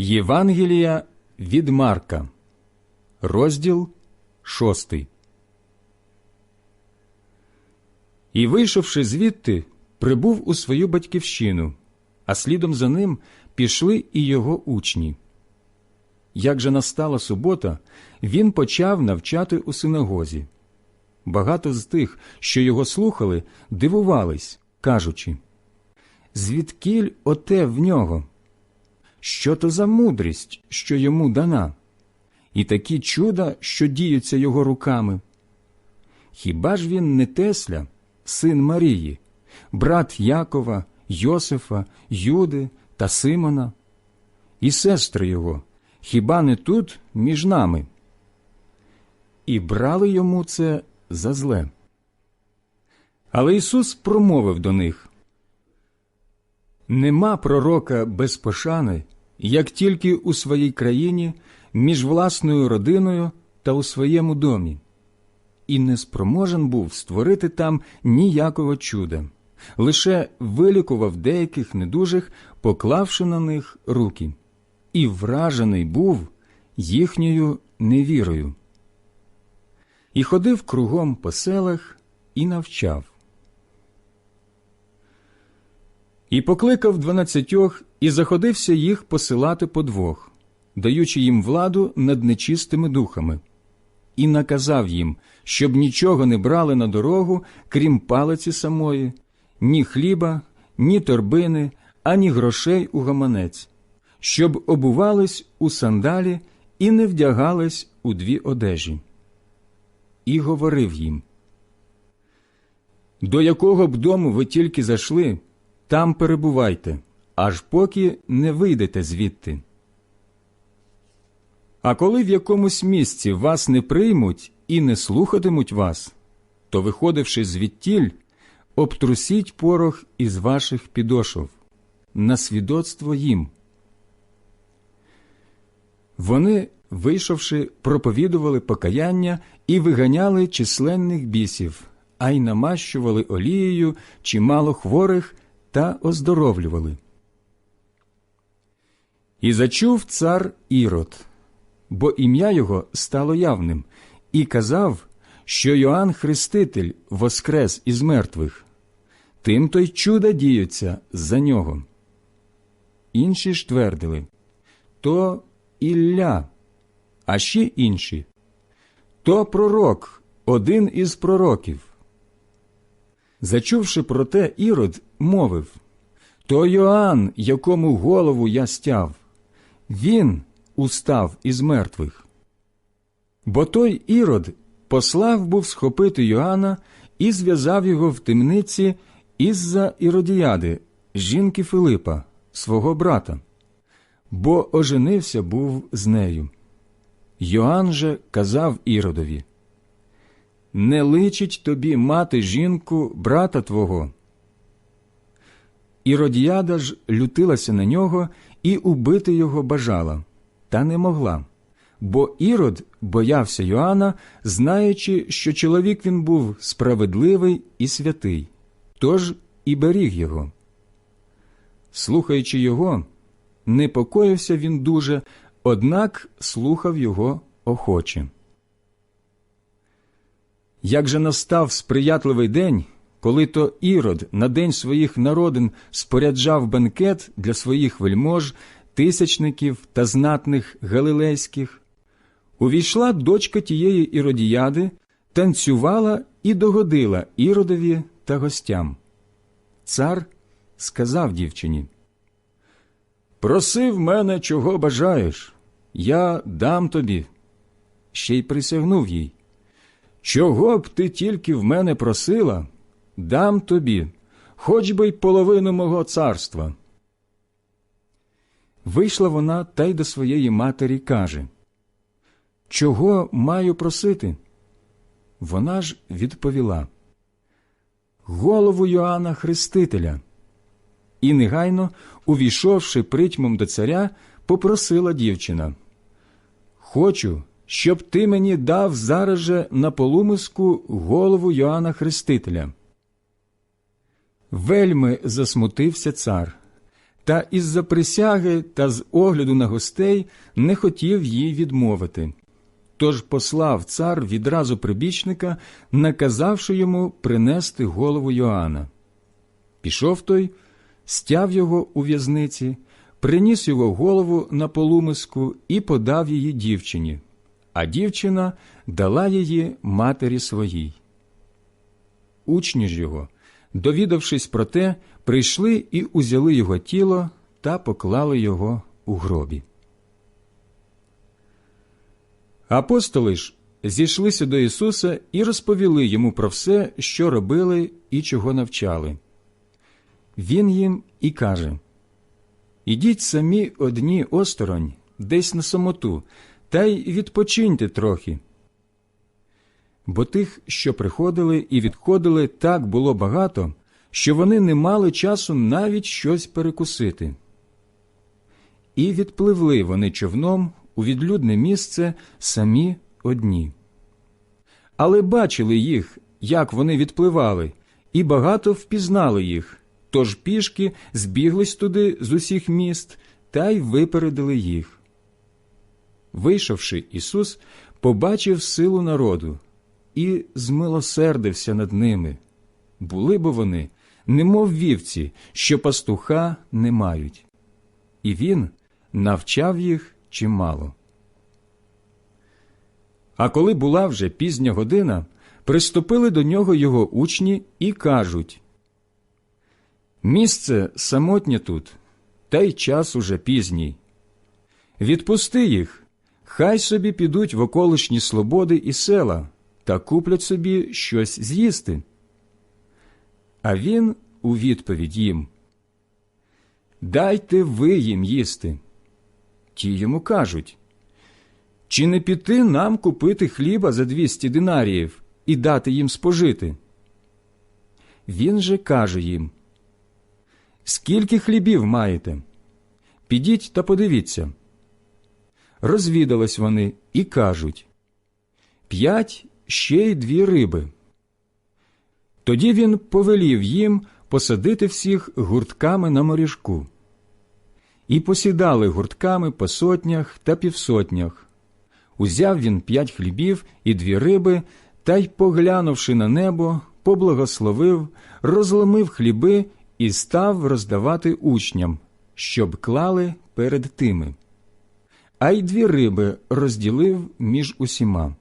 Євангелія від Марка, розділ шостий. І, вийшовши звідти, прибув у свою батьківщину, а слідом за ним пішли і його учні. Як же настала субота, він почав навчати у синагозі. Багато з тих, що його слухали, дивувались, кажучи Звідкіль оте в нього? Що то за мудрість, що йому дана, і такі чуда, що діються його руками? Хіба ж він не Тесля, син Марії, брат Якова, Йосифа, Юди та Симона? І сестри його, хіба не тут між нами? І брали йому це за зле. Але Ісус промовив до них Нема пророка без пошани, як тільки у своїй країні, між власною родиною та у своєму домі, і не спроможен був створити там ніякого чуда, лише вилікував деяких недужих, поклавши на них руки, і вражений був їхньою невірою. І ходив кругом по селах і навчав. І покликав дванадцятьох і заходився їх посилати по двох, даючи їм владу над нечистими духами, і наказав їм, щоб нічого не брали на дорогу, крім палиці самої, ні хліба, ні торбини, ані грошей у гаманець, щоб обувались у сандалі і не вдягались у дві одежі. І говорив їм До якого б дому ви тільки зайшли, там перебувайте, аж поки не вийдете звідти. А коли в якомусь місці вас не приймуть і не слухатимуть вас, то, виходивши звідтіль, обтрусіть порох із ваших підошов на свідоцтво їм. Вони, вийшовши, проповідували покаяння і виганяли численних бісів, а й намащували олією чимало хворих та оздоровлювали. І зачув цар Ірод, бо ім'я його стало явним, і казав, що Йоанн Хреститель воскрес із мертвих, тим то й чуда діються за нього. Інші ж твердили то Ілля, а ще інші то пророк, один із пророків. Зачувши про те, Ірод мовив То Йоанн, якому голову я стяв, він устав із мертвих. Бо той Ірод послав був схопити Йоанна і зв'язав його в темниці із-за Іродіяди, жінки Филипа, свого брата, бо оженився був з нею. Йоанн же казав Іродові Не личить тобі мати жінку брата твого. Іродіяда ж лютилася на нього і убити його бажала, та не могла. Бо Ірод боявся Йоанна, знаючи, що чоловік він був справедливий і святий, тож і беріг його. Слухаючи його, непокоївся він дуже, однак слухав його охоче. Як же настав сприятливий день, коли то Ірод на день своїх народин споряджав бенкет для своїх вельмож, тисячників та знатних галилейських, увійшла дочка тієї іродіяди, танцювала і догодила Іродові та гостям. Цар сказав дівчині Проси в мене, чого бажаєш, я дам тобі. Ще й присягнув їй. Чого б ти тільки в мене просила? дам тобі, хоч би й половину мого царства. Вийшла вона та й до своєї матері каже Чого маю просити? Вона ж відповіла Голову Йоанна Хрестителя. І негайно, увійшовши притьмом до царя, попросила дівчина Хочу, щоб ти мені дав зараз же на полумиску голову Йоанна Хрестителя. Вельми засмутився цар, та із-за присяги та з огляду на гостей не хотів їй відмовити. Тож послав цар відразу прибічника, наказавши йому принести голову Йоанна. Пішов той, стяв його у в'язниці, приніс його голову на полумиску і подав її дівчині, а дівчина дала її матері своїй. Учні ж його, довідавшись про те, прийшли і узяли його тіло та поклали його у гробі. Апостоли ж зійшлися до Ісуса і розповіли йому про все, що робили і чого навчали. Він їм і каже Ідіть самі одні осторонь, десь на самоту, та й відпочиньте трохи. Бо тих, що приходили і відходили, так було багато, що вони не мали часу навіть щось перекусити. І відпливли вони човном у відлюдне місце самі одні. Але бачили їх, як вони відпливали, і багато впізнали їх, тож пішки збіглись туди з усіх міст та й випередили їх. Вийшовши, Ісус побачив силу народу і змилосердився над ними. Були бо вони, немов вівці, що пастуха не мають. І він навчав їх чимало. А коли була вже пізня година, приступили до нього його учні і кажуть Місце самотнє тут, та й час уже пізній. Відпусти їх, хай собі підуть в околишні слободи і села та куплять собі щось з'їсти. А він у відповідь їм Дайте ви їм їсти. Ті йому кажуть Чи не піти нам купити хліба за двісті динаріїв і дати їм спожити? Він же каже їм Скільки хлібів маєте? Підіть та подивіться. Розвідались вони і кажуть П'ять ще й дві риби. Тоді він повелів їм посадити всіх гуртками на моріжку. І посідали гуртками по сотнях та півсотнях. Узяв він п'ять хлібів і дві риби, та й, поглянувши на небо, поблагословив, розломив хліби і став роздавати учням, щоб клали перед тими. А й дві риби розділив між усіма.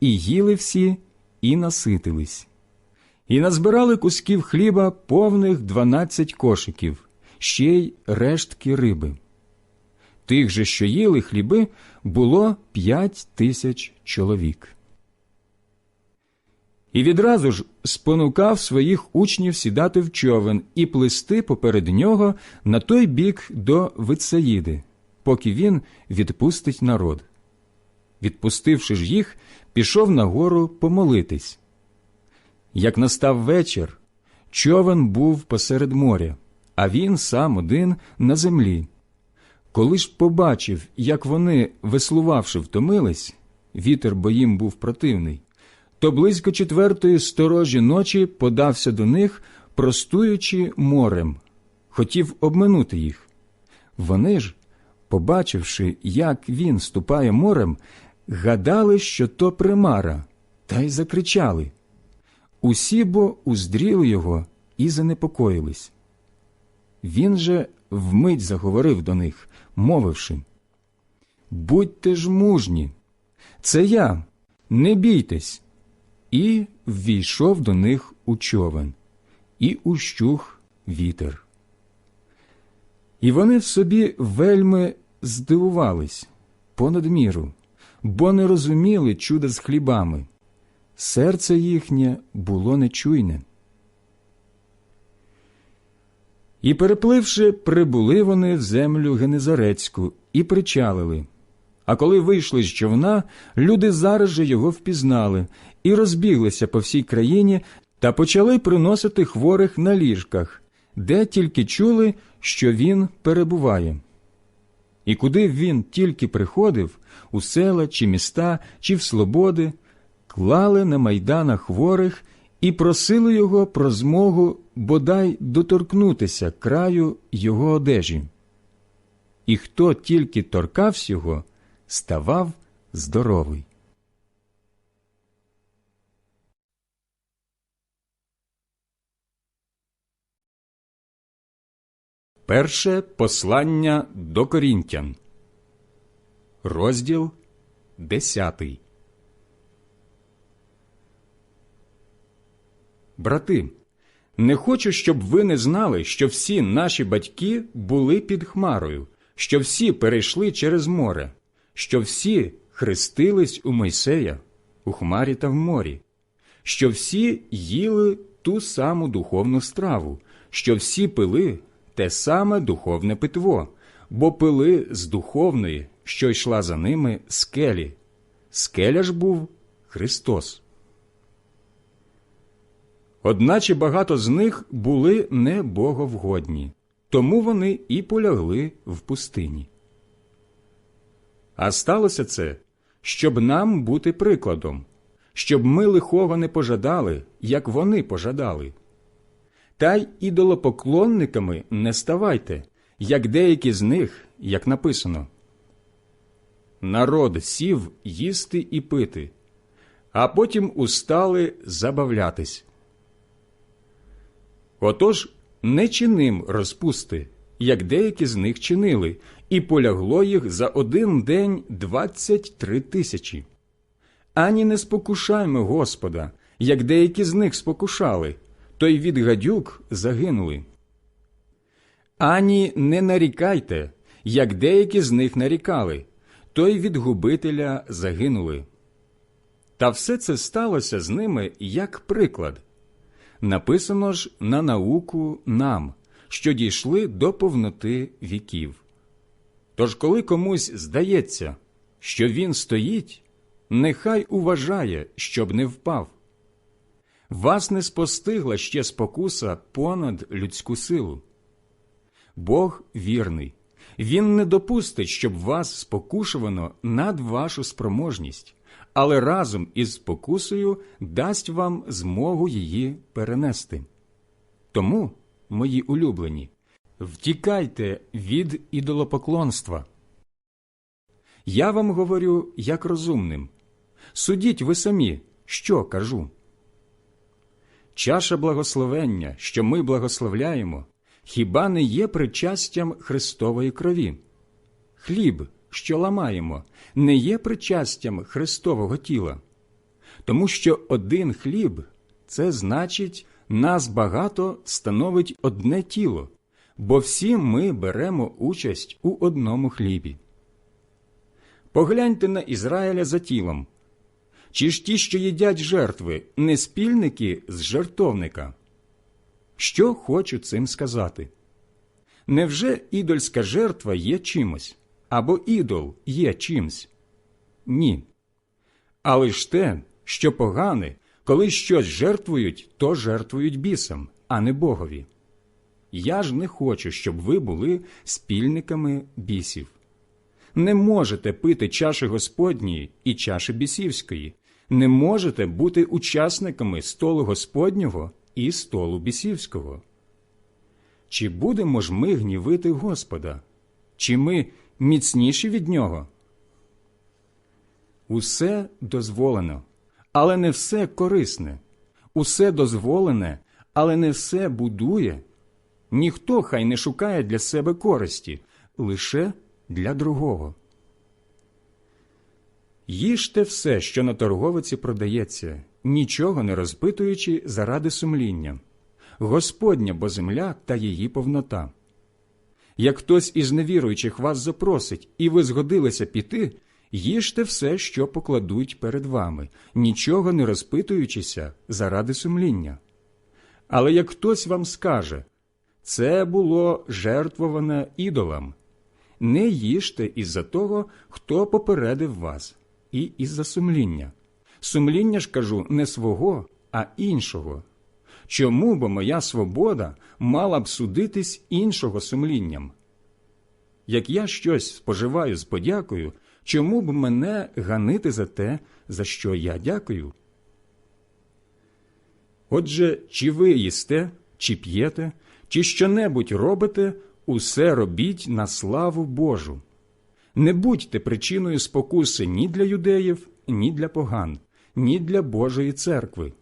І їли всі, і наситились. І назбирали кусків хліба повних дванадцять кошиків, ще й рештки риби. Тих же, що їли хліби, було п'ять тисяч чоловік. І відразу ж спонукав своїх учнів сідати в човен і плисти поперед нього на той бік до Вицаїди, поки він відпустить народ. Відпустивши ж їх, пішов на гору помолитись. Як настав вечір, човен був посеред моря, а він сам один на землі. Коли ж побачив, як вони, веслувавши, втомились, вітер бо їм був противний, то близько четвертої сторожі ночі подався до них, простуючи морем, хотів обминути їх. Вони ж, побачивши, як він ступає морем, гадали, що то примара, та й закричали. Усі бо уздріли його і занепокоїлись. Він же вмить заговорив до них, мовивши Будьте ж мужні, це я, не бійтесь. І ввійшов до них у човен, і ущух вітер. І вони в собі вельми здивувались понад міру, бо не розуміли чуда з хлібами. Серце їхнє було нечуйне. І, перепливши, прибули вони в землю Генезарецьку і причалили. А коли вийшли з човна, люди зараз же його впізнали і розбіглися по всій країні та почали приносити хворих на ліжках, де тільки чули, що він перебуває. І куди він тільки приходив, у села чи міста, чи в слободи, клали на майданах хворих і просили його про змогу бодай доторкнутися краю його одежі. І хто тільки торкався його, ставав здоровий. Перше послання до Корінтян, розділ десятий. Брати, не хочу, щоб ви не знали, що всі наші батьки були під хмарою, що всі перейшли через море, що всі хрестились у Мойсея, у хмарі та в морі, що всі їли ту саму духовну страву, що всі пили те саме духовне питво, бо пили з духовної, що йшла за ними скелі. Скеля ж був Христос. Одначе багато з них були не боговгодні, тому вони і полягли в пустині. А сталося це, щоб нам бути прикладом, щоб ми лихого не пожадали, як вони пожадали. Та й ідолопоклонниками не ставайте, як деякі з них, як написано. Народ сів їсти і пити, а потім устали забавлятись. Отож не чиним розпусти, як деякі з них чинили, і полягло їх за один день двадцять три тисячі. Ані не спокушаймо Господа, як деякі з них спокушали, то й від гадюк загинули. Ані не нарікайте, як деякі з них нарікали, то й від губителя загинули. Та все це сталося з ними як приклад. Написано ж на науку нам, що дійшли до повноти віків. Тож, коли комусь здається, що він стоїть, нехай уважає, щоб не впав. Вас не спостигла ще спокуса понад людську силу. Бог вірний, Він не допустить, щоб вас спокушувано над вашу спроможність, але разом із спокусою дасть вам змогу її перенести. Тому, мої улюблені, втікайте від ідолопоклонства. Я вам говорю як розумним. Судіть ви самі, що кажу. Чаша благословення, що ми благословляємо, хіба не є причастям Христової крові? Хліб, що ламаємо, не є причастям Христового тіла, тому що один хліб це значить, нас багато становить одне тіло, бо всі ми беремо участь у одному хлібі. Погляньте на Ізраїля за тілом. Чи ж ті, що їдять жертви, не спільники з жертовника? Що хочу цим сказати? Невже ідольська жертва є чимось, або ідол є чимсь? Ні. Але ж те, що погане, коли щось жертвують, то жертвують бісам, а не Богові. Я ж не хочу, щоб ви були спільниками бісів. Не можете пити чаші Господньої і чаші бісівської, не можете бути учасниками столу Господнього і столу бісівського. Чи будемо ж ми гнівити Господа? Чи ми міцніші від Нього? Усе дозволено, але не все корисне. Усе дозволене, але не все будує. Ніхто хай не шукає для себе користі, лише для другого. Їжте все, що на торговиці продається, нічого не розпитуючи заради сумління. Господня бо земля та її повнота. Як хтось із невіруючих вас запросить, і ви згодилися піти, їжте все, що покладуть перед вами, нічого не розпитуючися заради сумління. Але як хтось вам скаже це було жертвоване ідолам, не їжте із-за того, хто попередив вас, і із-за сумління. Сумління ж кажу не свого, а іншого. Чому бо моя свобода мала б судитись іншого сумлінням? Як я щось споживаю з подякою, чому б мене ганити за те, за що я дякую? Отже, чи ви їсте, чи п'єте, чи що-небудь робите, усе робіть на славу Божу. Не будьте причиною спокуси ні для юдеїв, ні для поган, ні для Божої церкви.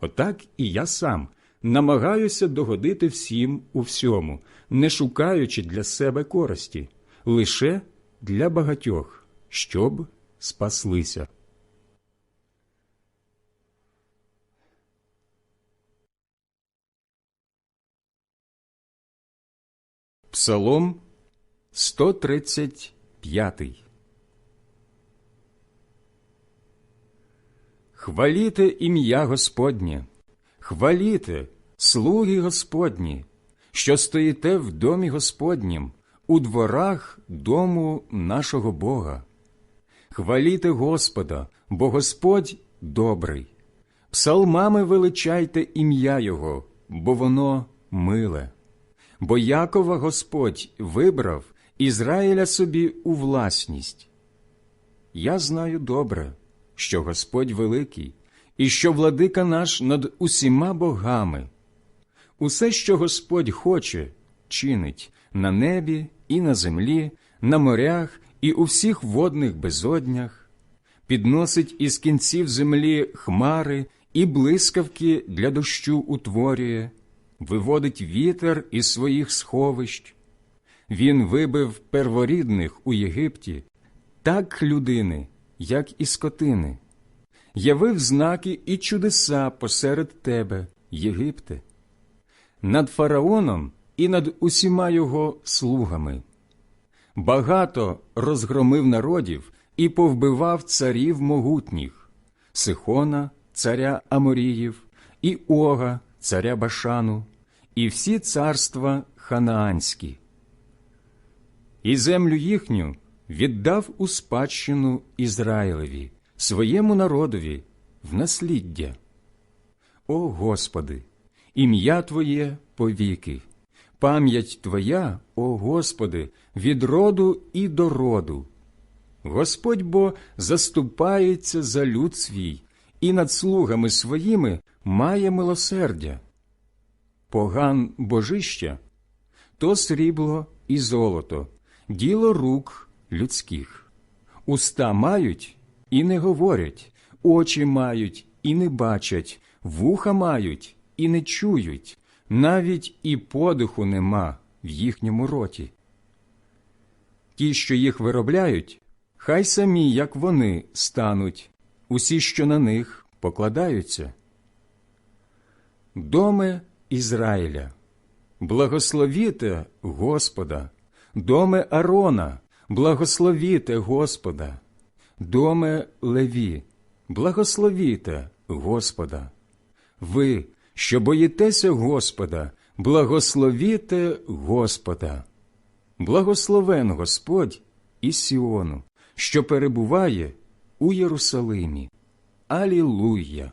Отак і я сам намагаюся догодити всім у всьому, не шукаючи для себе користі, лише для багатьох, щоб спаслися. Псалом 135 Хваліте ім'я Господнє, хваліте, слуги Господні, що стоїте в домі Господнім, у дворах дому нашого Бога. Хваліте Господа, бо Господь добрий. Псалмами величайте ім'я Його, бо воно миле. Бо Якова Господь вибрав Ізраїля собі у власність. Я знаю добре, що Господь великий, і що владика наш над усіма богами. Усе, що Господь хоче, чинить на небі і на землі, на морях і у всіх водних безоднях, підносить із кінців землі хмари і блискавки для дощу утворює, виводить вітер із своїх сховищ. Він вибив перворідних у Єгипті, так людини, як і скотини, явив знаки і чудеса посеред тебе, Єгипте, над фараоном і над усіма його слугами. Багато розгромив народів і повбивав царів могутніх Сихона, царя Аморіїв, і Ога, царя Башану, і всі царства ханаанські. І землю їхню віддав у спадщину Ізраїлеві, своєму народові, в насліддя. О Господи, ім'я Твоє повіки, пам'ять Твоя, о Господи, від роду і до роду. Господь бо заступається за люд свій і над слугами своїми має милосердя. Поган божища то срібло і золото, діло рук людських. Уста мають і не говорять, очі мають і не бачать, вуха мають і не чують, навіть і подиху нема в їхньому роті. Ті, що їх виробляють, хай самі, як вони, стануть, усі, що на них покладаються. Доме Ізраїля, благословіте Господа, доме Арона, благословіте Господа, доме Леві, благословіте Господа. Ви, що боїтеся Господа, благословіте Господа. Благословен Господь із Сіону, що перебуває у Єрусалимі. Алілуя!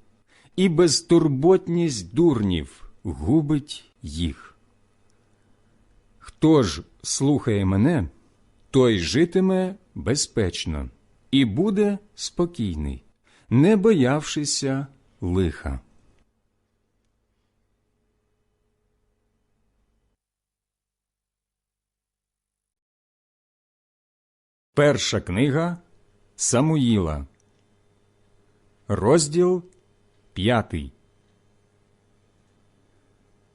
і безтурботність дурнів губить їх. Хто ж слухає мене, той житиме безпечно і буде спокійний, не боявшися лиха. Перша книга Самуїла, розділ п'ятий.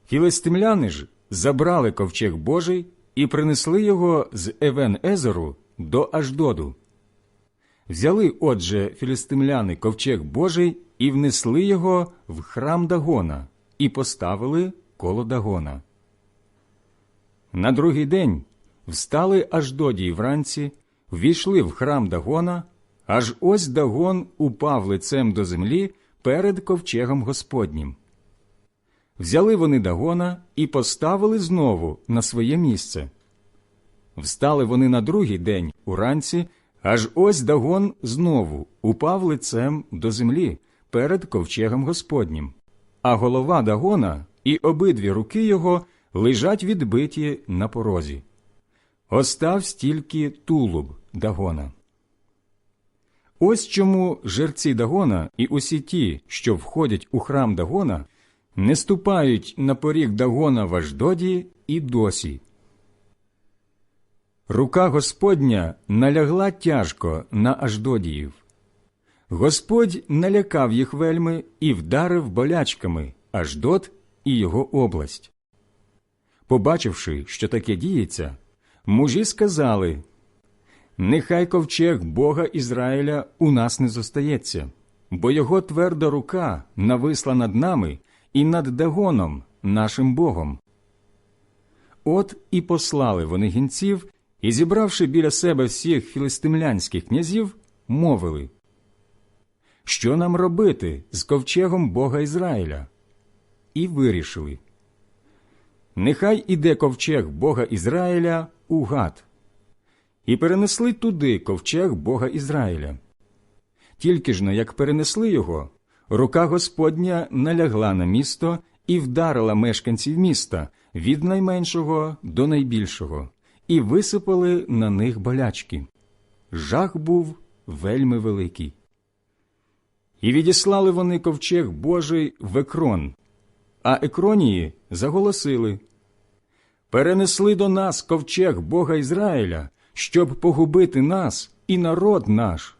Філистимляни ж забрали ковчег Божий і принесли його з Евен Езеру до Аждоду. Взяли, отже, філістимляни ковчег Божий і внесли його в храм Дагона і поставили коло Дагона. На другий день встали Аждодії вранці, ввійшли в храм Дагона, аж ось Дагон упав лицем до землі перед ковчегом Господнім. Взяли вони Дагона і поставили знову на своє місце. Встали вони на другий день уранці, аж ось Дагон знову упав лицем до землі перед ковчегом Господнім, а голова Дагона і обидві руки його лежать відбиті на порозі. оставсь тільки тулуб Дагона. Ось чому жерці Дагона і усі ті, що входять у храм Дагона, не ступають на поріг Дагона в Аждоді і досі. Рука Господня налягла тяжко на Аждодіїв. Господь налякав їх вельми і вдарив болячками Аждот і його область. Побачивши, що таке діється, мужі сказали Нехай ковчег Бога Ізраїля у нас не зостається, бо його тверда рука нависла над нами і над Дагоном, нашим Богом. От і послали вони гінців, і, зібравши біля себе всіх філистимлянських князів, мовили Що нам робити з ковчегом Бога Ізраїля? І вирішили Нехай іде ковчег Бога Ізраїля у гад і перенесли туди ковчег Бога Ізраїля. Тільки ж но як перенесли його, рука Господня налягла на місто і вдарила мешканців міста від найменшого до найбільшого, і висипали на них болячки. Жах був вельми великий. І відіслали вони ковчег Божий в екрон, а екронії заголосили Перенесли до нас ковчег Бога Ізраїля, щоб погубити нас і народ наш.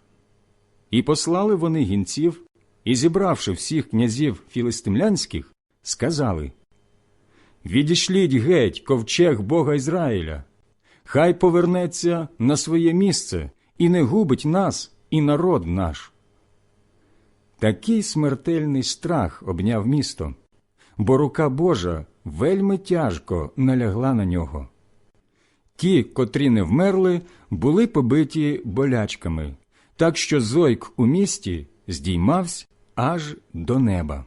І послали вони гінців, і, зібравши всіх князів філистимлянських, сказали Відішліть геть ковчег Бога Ізраїля, хай повернеться на своє місце і не губить нас і народ наш. Такий смертельний страх обняв місто, бо рука Божа вельми тяжко налягла на нього. Ті, котрі не вмерли, були побиті болячками, так що зойк у місті здіймався аж до неба.